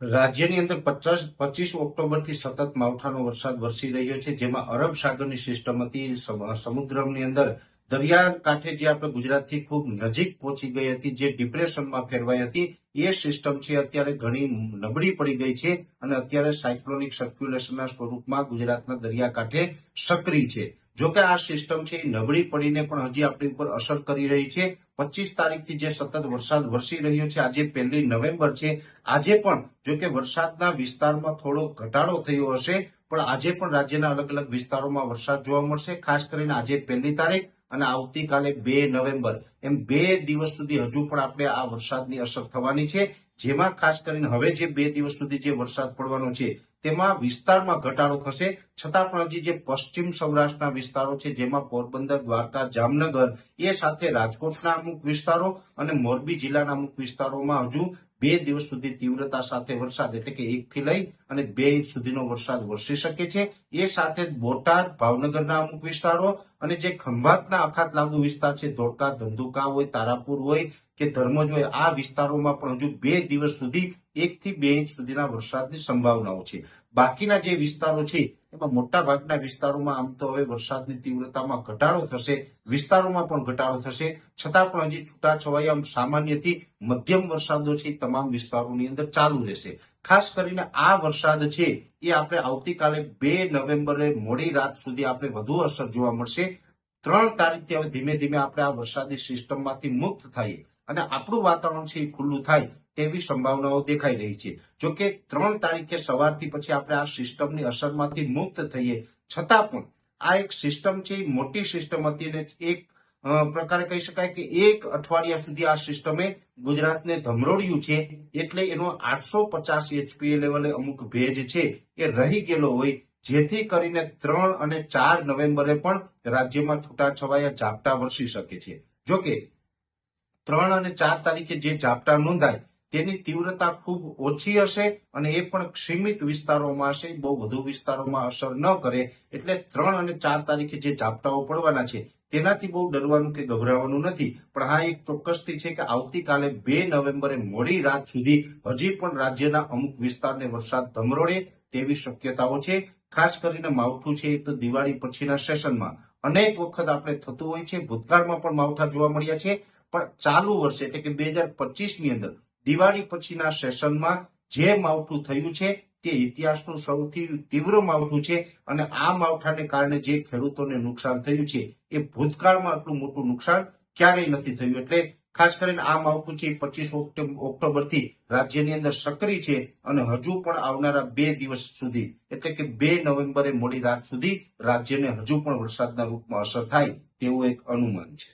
રાજ્યની અંદર પચાસ, પચીસ ઓક્ટોબરથી સતત માવઠાનો વરસાદ વરસી રહ્યો છે, જેમાં અરબ સાગરની સિસ્ટમ હતી સમુદ્રની અંદર દરિયા કાંઠે જે આપણે ગુજરાતથી ખૂબ નજીક પહોંચી ગઈ હતી, જે ડિપ્રેશનમાં ફેરવાઈ હતી, એ સિસ્ટમ છે અત્યારે ઘણી નબળી પડી ગઈ છે અને અત્યારે સાયક્લોનિક સર્ક્યુલેશનના સ્વરૂપમાં ગુજરાતના દરિયાકાંઠે સક્રિય છે. જોકે આ સિસ્ટમ છે એ નબળી પડીને પણ હજી આપણી ઉપર અસર કરી રહી છે. પચીસ તારીખથી જે સતત વરસાદ વરસી રહ્યો છે, આજે પહેલી નવેમ્બર છે. આજે પણ જો કે વરસાદના વિસ્તારમાં થોડો ઘટાડો થયો હશે, પણ આજે પણ રાજ્યના અલગ અલગ વિસ્તારોમાં વરસાદ જોવા મળશે, ખાસ કરીને આજે પહેલી તારીખ અને આવતીકાલે બે નવેમ્બર. એમ બે દિવસ સુધી હજુ પણ આપણે આ વરસાદની અસર થવાની છે, જેમાં ખાસ કરીને હવે જે બે દિવસ સુધી જે વરસાદ પડવાનો છે તેમાં વિસ્તારમાં ઘટાડો થશે. છતાં પણ હજી જે પશ્ચિમ સૌરાષ્ટ્રના વિસ્તારો છે, જેમાં પોરબંદર, દ્વારકા, જામનગર, એ સાથે રાજકોટના અમુક વિસ્તારો અને મોરબી જિલ્લાના અમુક વિસ્તારોમાં હજુ બે દિવસ સુધી તીવ્રતા સાથે વરસાદ એટલે કે એક થી લઈ અને બે ઇંચ સુધીનો વરસાદ વરસી શકે છે. એ સાથે બોટાદ, ભાવનગરના અમુક વિસ્તારો અને જે ખંભાતના આખાત લાગુ વિસ્તાર છે, ધોળકા ધંધુકા હોય, તારાપુર હોય કે ધર્મજ હોય, આ વિસ્તારોમાં પણ હજુ બે દિવસ સુધી એક થી બે ઇંચ સુધીના વરસાદની સંભાવનાઓ છે. બાકીના જે વિસ્તારો છે, એમાં મોટા ભાગના વિસ્તારોમાં આમ તો હવે વરસાદની તીવ્રતામાં ઘટાડો થશે, વિસ્તારોમાં પણ ઘટાડો થશે. છતાં પણ હજી છૂટાછવાયા સામાન્યથી મધ્યમ વરસાદો છે તમામ વિસ્તારોની અંદર ચાલુ રહેશે. ખાસ કરીને આ વરસાદ છે, એ આપણે આવતીકાલે બે નવેમ્બરે મોડી રાત સુધી આપણે વધુ અસર જોવા મળશે. ત્રણ તારીખથી હવે ધીમે ધીમે આપણે આ વરસાદી સિસ્ટમમાંથી મુક્ત થઈએ અને આપણું વાતાવરણ છે એ ખુલ્લું થાય તેવી સંભાવનાઓ દેખાઈ રહી છે. જો કે ત્રણ તારીખે સવારથી પછી આપણે આ સિસ્ટમની અસરમાંથી મુક્ત થઈએ. છતાં પણ આ એક સિસ્ટમ છે મોટી સિસ્ટમ હતી અને એક પ્રકારે કહી શકાય કે એક અઠવાડિયા સુધી આ સિસ્ટમે ગુજરાતને ધમરોડ્યું છે, એટલે એનો આઠસો પચાસ એચપીએ લેવલે અમુક ભેજ છે એ રહી ગયેલો હોય, જેથી કરીને ત્રણ અને ચાર નવેમ્બરે પણ રાજ્યમાં છૂટાછવાયા ઝાપટા વરસી શકે છે. જોકે ત્રણ અને ચાર તારીખે જે ઝાપટા નોંધાય તેની તીવ્રતા ખૂબ ઓછી હશે અને એ પણ સીમિત વિસ્તારોમાં હશે, બહુ વધુ વિસ્તારોમાં અસર ન કરે, એટલે ત્રણ અને ચાર તારીખે જે ઝાપટાઓ પડવાના છે, તેનાથી બહુ ડરવાનું કે ગભરાવાનું નથી. પણ હા, એક ચોક્કસથી છે કે આવતીકાલે બે નવેમ્બરે મોડી રાત સુધી હજી પણ રાજ્યના અમુક વિસ્તારને વરસાદ ધમરોડે તેવી શક્યતાઓ છે. ખાસ કરીને માવઠું છે એ તો દિવાળી પછીના સેશનમાં. અનેક વખત આપણે થતું હોય છે, ભૂતકાળમાં પણ માવઠા જોવા મળ્યા છે. પણ ચાલુ વર્ષે એટલે કે બે હજાર પચીસની અંદર દિવાળી પછીના સેશનમાં જે માવઠું થયું છે તે ઇતિહાસનું સૌથી તીવ્ર માવઠું છે અને આ માવઠાને કારણે જે ખેડૂતોને નુકસાન થયું છે એ ભૂતકાળમાં આટલું મોટું નુકસાન ક્યારેય નથી થયું. એટલે ખાસ કરીને આ માવઠું છે પચીસ ઓક્ટોબરથી રાજ્યની અંદર સક્રિય છે અને હજુ પણ આવનારા બે દિવસ સુધી, એટલે કે બે નવેમ્બરે મોડી રાત સુધી રાજ્યને હજુ પણ વરસાદના રૂપમાં અસર થાય તેવું એક અનુમાન છે.